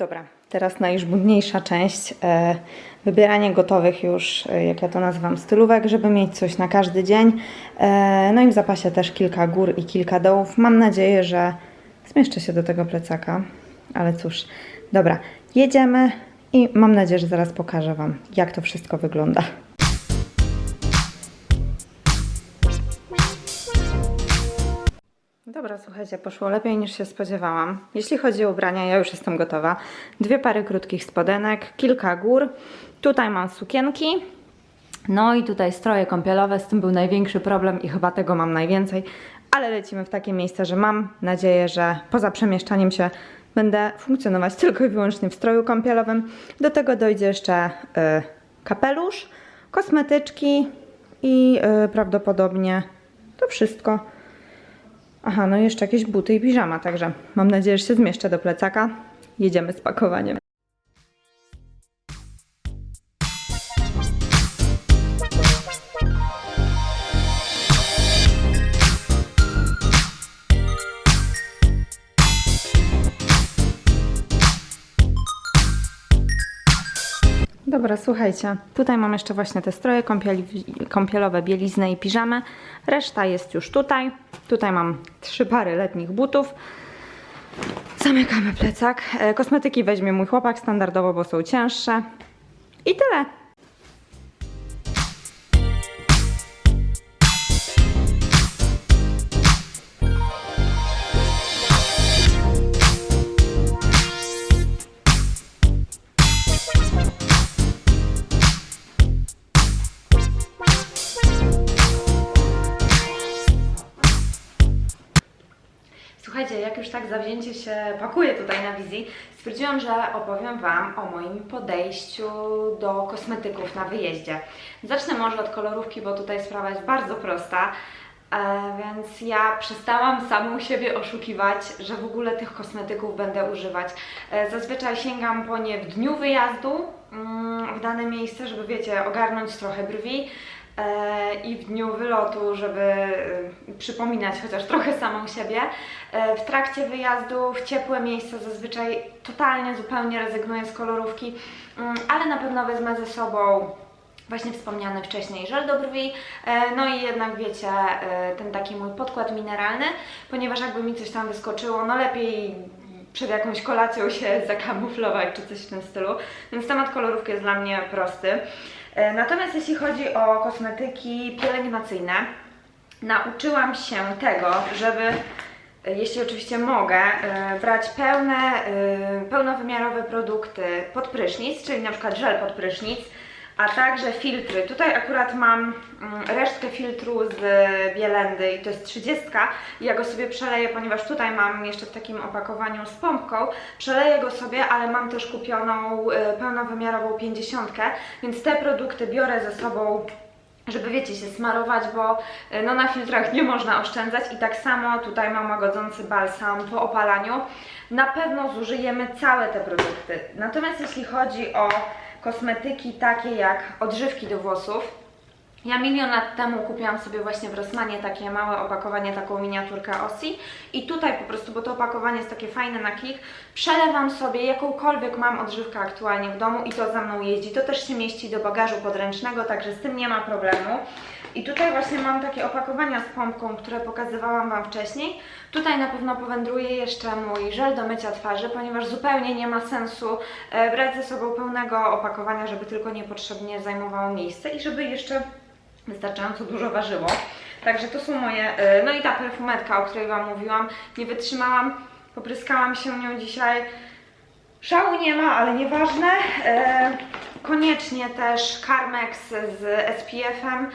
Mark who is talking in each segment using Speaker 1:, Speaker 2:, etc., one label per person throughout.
Speaker 1: Dobra, teraz najżmudniejsza część. E, wybieranie gotowych już, e, jak ja to nazywam, stylówek, żeby mieć coś na każdy dzień. E, no i w zapasie też kilka gór i kilka dołów. Mam nadzieję, że zmieszczę się do tego plecaka, ale cóż. Dobra, jedziemy i mam nadzieję, że zaraz pokażę Wam, jak to wszystko wygląda. Dobra, słuchajcie, poszło lepiej niż się spodziewałam. Jeśli chodzi o ubrania, ja już jestem gotowa. Dwie pary krótkich spodenek, kilka gór. Tutaj mam sukienki. No i tutaj stroje kąpielowe, z tym był największy problem i chyba tego mam najwięcej. Ale lecimy w takie miejsce, że mam nadzieję, że poza przemieszczaniem się będę funkcjonować tylko i wyłącznie w stroju kąpielowym. Do tego dojdzie jeszcze y, kapelusz, kosmetyczki i y, prawdopodobnie to wszystko. Aha, no jeszcze jakieś buty i piżama, także mam nadzieję, że się zmieszczę do plecaka. Jedziemy z pakowaniem. Dobra, słuchajcie, tutaj mam jeszcze właśnie te stroje kąpieli, kąpielowe, bieliznę i piżamę. Reszta jest już tutaj. Tutaj mam trzy pary letnich butów. Zamykamy plecak. E, Kosmetyki weźmie mój chłopak standardowo, bo są cięższe. I tyle. Słuchajcie, jak już tak zawzięcie się pakuje tutaj na wizji, stwierdziłam, że opowiem Wam o moim podejściu do kosmetyków na wyjeździe. Zacznę może od kolorówki, bo tutaj sprawa jest bardzo prosta. E, więc ja przestałam samą siebie oszukiwać, że w ogóle tych kosmetyków będę używać. E, zazwyczaj sięgam po nie w dniu wyjazdu mm, w dane miejsce, żeby wiecie, ogarnąć trochę brwi i w dniu wylotu, żeby e, przypominać chociaż trochę samą siebie. E, W trakcie wyjazdu w ciepłe miejsca zazwyczaj totalnie, zupełnie rezygnuję z kolorówki, mm, ale na pewno wezmę ze sobą właśnie wspomniany wcześniej żel do brwi, e, no i jednak wiecie, e, ten taki mój podkład mineralny, ponieważ jakby mi coś tam wyskoczyło, no lepiej przed jakąś kolacją się zakamuflować czy coś w tym stylu, więc temat kolorówki jest dla mnie prosty. E, Natomiast jeśli chodzi o kosmetyki pielęgnacyjne, nauczyłam się tego, żeby e, jeśli oczywiście mogę, e, brać pełne, pełnowymiarowe produkty pod prysznic, czyli na przykład żel pod prysznic, a także filtry. Tutaj akurat mam mm, resztkę filtru z Bielendy i to jest 30. Ja go sobie przeleję, ponieważ tutaj mam jeszcze w takim opakowaniu z pompką. Przeleję go sobie, ale mam też kupioną e, pełnowymiarową 50, więc te produkty biorę ze sobą żeby wiecie, się smarować, bo e, no, na filtrach nie można oszczędzać i tak samo tutaj mam łagodzący balsam po opalaniu. Na pewno zużyjemy całe te produkty. Natomiast jeśli chodzi o kosmetyki takie jak odżywki do włosów, ja milion lat temu kupiłam sobie właśnie w Rossmanie takie małe opakowanie, taką miniaturkę Ossi i tutaj po prostu, bo to opakowanie jest takie fajne na klik, przelewam sobie jakąkolwiek mam odżywkę aktualnie w domu i to za mną jeździ. To też się mieści do bagażu podręcznego, także z tym nie ma problemu. I tutaj właśnie mam takie opakowania z pompką, które pokazywałam Wam wcześniej. Tutaj na pewno powędruje jeszcze mój żel do mycia twarzy, ponieważ zupełnie nie ma sensu e, brać ze sobą pełnego opakowania, żeby tylko niepotrzebnie zajmowało miejsce i żeby jeszcze wystarczająco dużo ważyło. Także to są moje, e, no i ta perfumetka, o której Wam mówiłam, nie wytrzymałam, popryskałam się nią dzisiaj. Szału nie ma, ale nieważne. E, koniecznie też Carmex z SPF-em,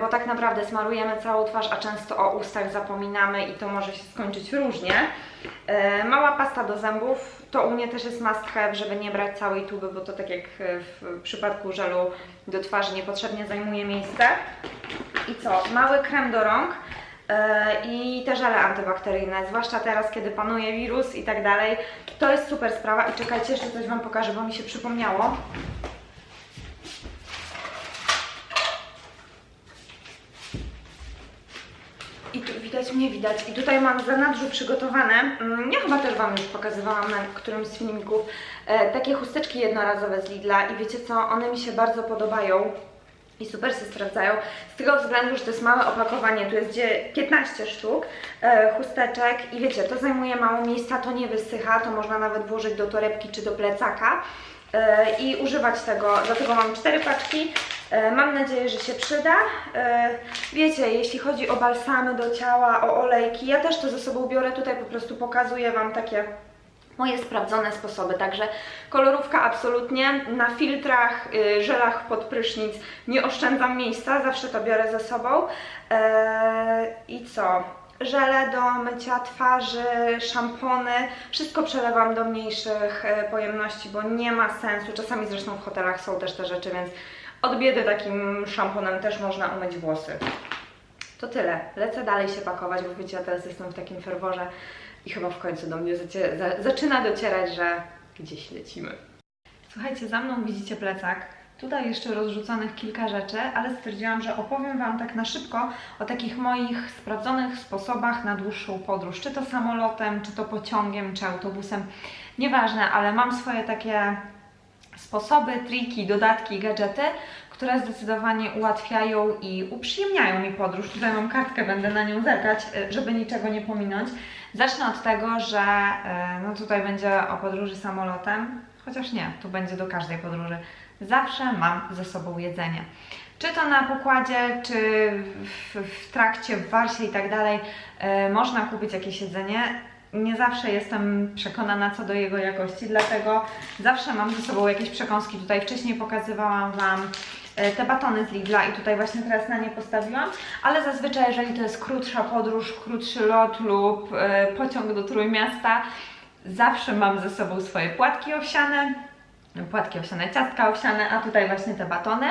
Speaker 1: bo tak naprawdę smarujemy całą twarz, a często o ustach zapominamy i to może się skończyć różnie. E, mała pasta do zębów, to u mnie też jest must have, żeby nie brać całej tuby, bo to tak jak w przypadku żelu do twarzy niepotrzebnie zajmuje miejsce. I co? Mały krem do rąk e, i te żele antybakteryjne, zwłaszcza teraz, kiedy panuje wirus i tak dalej. To jest super sprawa i czekajcie, jeszcze coś Wam pokażę, bo mi się przypomniało. Nie widać. I tutaj mam w zanadrzu przygotowane, mm, ja chyba też Wam już pokazywałam na którymś z filmików, e, takie chusteczki jednorazowe z Lidla i wiecie co, one mi się bardzo podobają i super się sprawdzają. Z tego względu, że to jest małe opakowanie, tu jest gdzie 15 sztuk e, chusteczek i wiecie, to zajmuje mało miejsca, to nie wysycha, to można nawet włożyć do torebki czy do plecaka e, i używać tego. Dlatego mam cztery paczki. E, Mam nadzieję, że się przyda. E, Wiecie, jeśli chodzi o balsamy do ciała, o olejki, ja też to ze sobą biorę. Tutaj po prostu pokazuję Wam takie moje sprawdzone sposoby. Także kolorówka absolutnie. Na filtrach, y, żelach pod prysznic nie oszczędzam miejsca, zawsze to biorę ze sobą. Eee, I co? Żele do mycia twarzy, szampony, wszystko przelewam do mniejszych e, pojemności, bo nie ma sensu. Czasami zresztą w hotelach są też te rzeczy, więc od biedy takim szamponem też można umyć włosy. To tyle. Lecę dalej się pakować, bo wiecie, ja teraz jestem w takim ferworze i chyba w końcu do mnie zaczyna docierać, że gdzieś lecimy. Słuchajcie, za mną widzicie plecak. Tutaj jeszcze rozrzuconych kilka rzeczy, ale stwierdziłam, że opowiem Wam tak na szybko o takich moich sprawdzonych sposobach na dłuższą podróż. Czy to samolotem, czy to pociągiem, czy autobusem. Nieważne, ale mam swoje takie sposoby, triki, dodatki, gadżety, które zdecydowanie ułatwiają i uprzyjemniają mi podróż. Tutaj mam kartkę, będę na nią zerkać, y, żeby niczego nie pominąć. Zacznę od tego, że y, no tutaj będzie o podróży samolotem, chociaż nie, tu będzie do każdej podróży. Zawsze mam ze sobą jedzenie. Czy to na pokładzie, czy w, w trakcie, w warsie i tak dalej, y, można kupić jakieś jedzenie. Nie zawsze jestem przekonana co do jego jakości, dlatego zawsze mam ze sobą jakieś przekąski. Tutaj wcześniej pokazywałam Wam e, te batony z Lidla i tutaj właśnie teraz na nie postawiłam, ale zazwyczaj jeżeli to jest krótsza podróż, krótszy lot lub e, pociąg do Trójmiasta, zawsze mam ze sobą swoje płatki owsiane, płatki owsiane, ciastka owsiane, a tutaj właśnie te batony.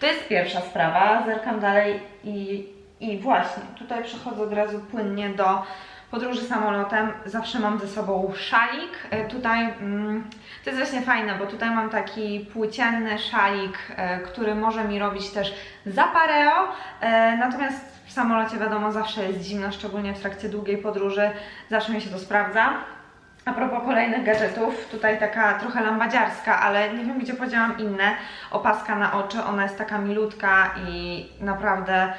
Speaker 1: To jest pierwsza sprawa, zerkam dalej i, i właśnie, tutaj przechodzę od razu płynnie do podróży samolotem. Zawsze mam ze sobą szalik, E, tutaj mm, to jest właśnie fajne, bo tutaj mam taki płócienny szalik, e, który może mi robić też zapareo, e, natomiast w samolocie wiadomo zawsze jest zimno, szczególnie w trakcie długiej podróży, zawsze mi się to sprawdza. A propos kolejnych gadżetów, tutaj taka trochę lambadziarska, ale nie wiem gdzie podziałam inne. Opaska na oczy, ona jest taka milutka i naprawdę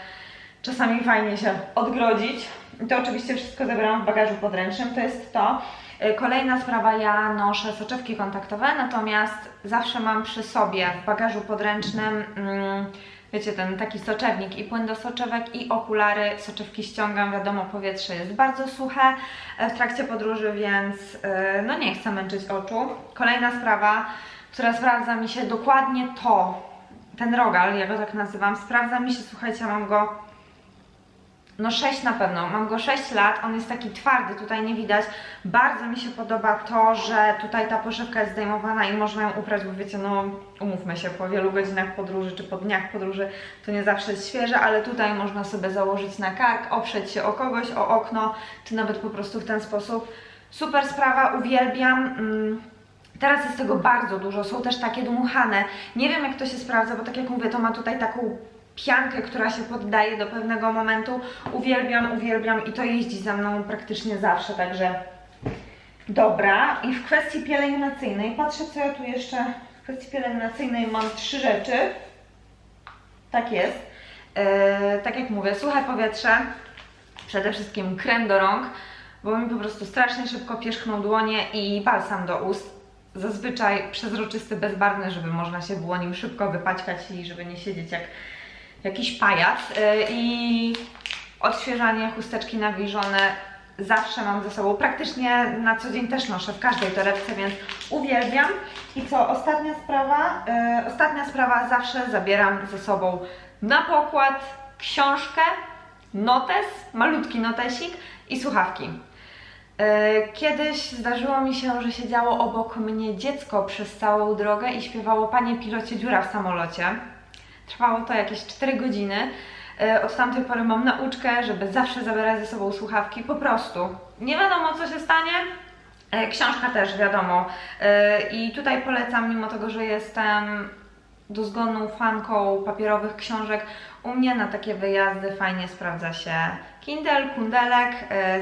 Speaker 1: czasami fajnie się odgrodzić. To oczywiście wszystko zabieram w bagażu podręcznym, to jest to. Y, Kolejna sprawa, ja noszę soczewki kontaktowe, natomiast zawsze mam przy sobie w bagażu podręcznym, mm, wiecie, ten taki soczewnik i płyn do soczewek i okulary. Soczewki ściągam, wiadomo, powietrze jest bardzo suche e, w trakcie podróży, więc y, no nie chcę męczyć oczu. Kolejna sprawa, która sprawdza mi się dokładnie to, ten rogal, ja go tak nazywam, sprawdza mi się, słuchajcie, mam go no 6 na pewno, mam go 6 lat, on jest taki twardy, tutaj nie widać. Bardzo mi się podoba to, że tutaj ta poszewka jest zdejmowana i można ją uprać, bo wiecie, no umówmy się, po wielu godzinach podróży czy po dniach podróży to nie zawsze jest świeże, ale tutaj można sobie założyć na kark, oprzeć się o kogoś, o okno, czy nawet po prostu w ten sposób. Super sprawa, uwielbiam. Mm. Teraz jest tego bardzo dużo, są też takie dmuchane. Nie wiem jak to się sprawdza, bo tak jak mówię, to ma tutaj taką piankę, która się poddaje do pewnego momentu. Uwielbiam, uwielbiam i to jeździ za mną praktycznie zawsze, także dobra. I w kwestii pielęgnacyjnej, patrzę co ja tu jeszcze, w kwestii pielęgnacyjnej mam trzy rzeczy. Tak jest. Eee, tak jak mówię, suche powietrze, przede wszystkim krem do rąk, bo mi po prostu strasznie szybko pierzchną dłonie i balsam do ust. Zazwyczaj przezroczysty, bezbarwny, żeby można się było nim szybko wypaćkać i żeby nie siedzieć jak jakiś pajac. Yy, I odświeżanie, chusteczki nawilżone zawsze mam ze sobą. Praktycznie na co dzień też noszę w każdej torebce, więc uwielbiam. I co, ostatnia sprawa? Yy, ostatnia sprawa, zawsze zabieram ze sobą na pokład książkę, notes, malutki notesik i słuchawki. E, Kiedyś zdarzyło mi się, że siedziało obok mnie dziecko przez całą drogę i śpiewało Panie pilocie dziura w samolocie. Trwało to jakieś 4 godziny. E, Od tamtej pory mam nauczkę, żeby zawsze zabierać ze sobą słuchawki, po prostu. Nie wiadomo co się stanie. E, Książka też wiadomo. E, I tutaj polecam, mimo tego, że jestem dozgonną fanką papierowych książek. U mnie na takie wyjazdy fajnie sprawdza się Kindle, kundelek,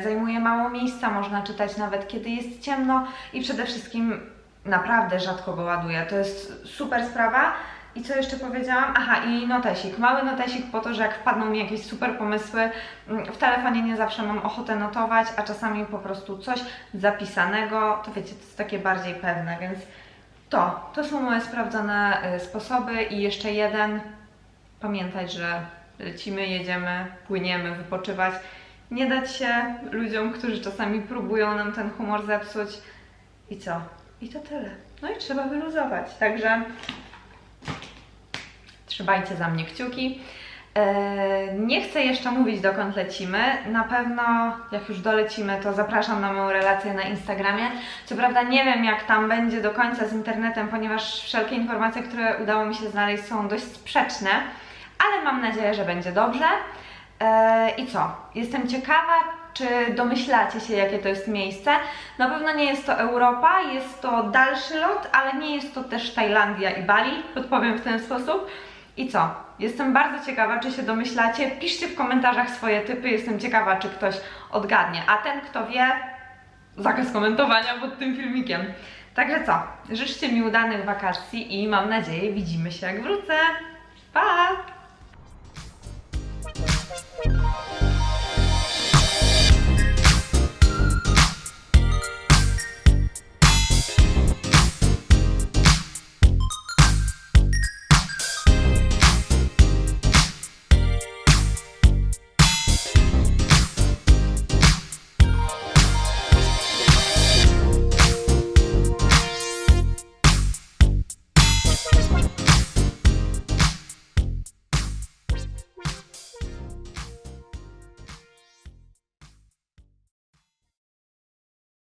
Speaker 1: zajmuje mało miejsca, można czytać nawet kiedy jest ciemno i przede wszystkim naprawdę rzadko go ładuję. To jest super sprawa. I co jeszcze powiedziałam? Aha, i notesik. Mały notesik po to, że jak wpadną mi jakieś super pomysły, mm, w telefonie nie zawsze mam ochotę notować, a czasami po prostu coś zapisanego, to wiecie, to jest takie bardziej pewne, więc to, to są moje sprawdzone y, sposoby i jeszcze jeden, pamiętać, że lecimy, jedziemy, płyniemy, wypoczywać. Nie dać się ludziom, którzy czasami próbują nam ten humor zepsuć. I co? I to tyle. No i trzeba wyluzować. Także trzymajcie za mnie kciuki. Eee, Nie chcę jeszcze mówić, dokąd lecimy. Na pewno, jak już dolecimy, to zapraszam na moją relację na Instagramie. Co prawda, nie wiem, jak tam będzie do końca z internetem, ponieważ wszelkie informacje, które udało mi się znaleźć, są dość sprzeczne, ale mam nadzieję, że będzie dobrze. Eee, I co? Jestem ciekawa, czy domyślacie się, jakie to jest miejsce. Na pewno nie jest to Europa, jest to dalszy lot, ale nie jest to też Tajlandia i Bali, podpowiem w ten sposób. I co? Jestem bardzo ciekawa, czy się domyślacie. Piszcie w komentarzach swoje typy, jestem ciekawa, czy ktoś odgadnie. A ten, kto wie, zakaz komentowania pod tym filmikiem. Także co? Życzcie mi udanych wakacji i mam nadzieję, widzimy się jak wrócę.